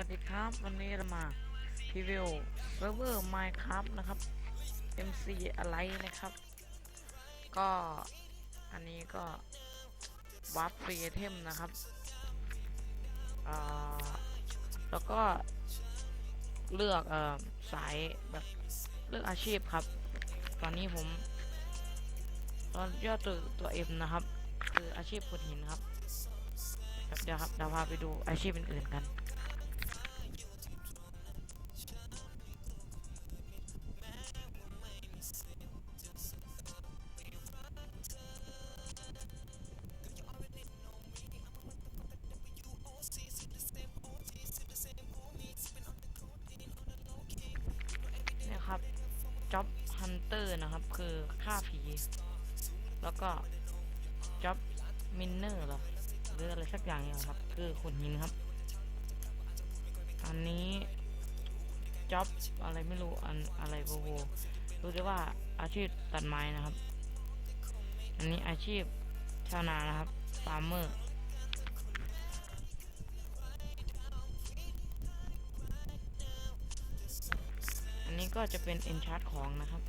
วัสดีครับ วันนี้เรามาพรีวิวเซิร์ฟเวอร์ Minecraft นะครับ MC อะไรนะครับ ก็อันนี้ก็วัดฟรีเทมนะครับแล้วก็เลือกอสายแบบเลือกอาชีพครับ ตอนนี้ผม ตอนยอดตัวตัวเอ็มนะครับ คืออาชีพขุดหินครับแบบเดี๋ยวครับเดี๋ยวพาไปดูอาชีพอื่นๆกัน Job Hunter นะครับ คือฆ่าผี แล้วก็ Job Miner เหรอหรืออะไรสักอย่างเนี่ยครับ คือขุดหินครับ อันนี้ Job อะไรไม่รู้อันอะไรโบโบรู้ได้ว่าอาชีพตัดไม้นะครับ อันนี้อาชีพชาวนานะครับ Farmer อัน ก็จะเป็น enchant ของนะครับ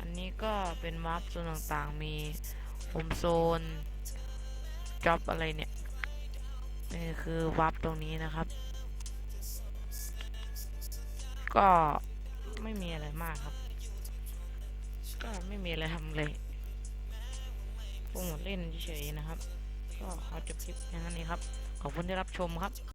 อันนี้ก็เป็นวาร์ปโซนต่างๆ มีโฮมโซนจ็อบอะไรเนี่ยนี่คือวาร์ปตรงนี้นะครับ ก็ไม่มีอะไรมากครับ ก็ไม่มีอะไรทำเลยโปรโมทเล่นเฉยๆนะครับ ก็ขอจบคลิปแค่นั้นเองครับ ขอบคุณที่รับชมครับ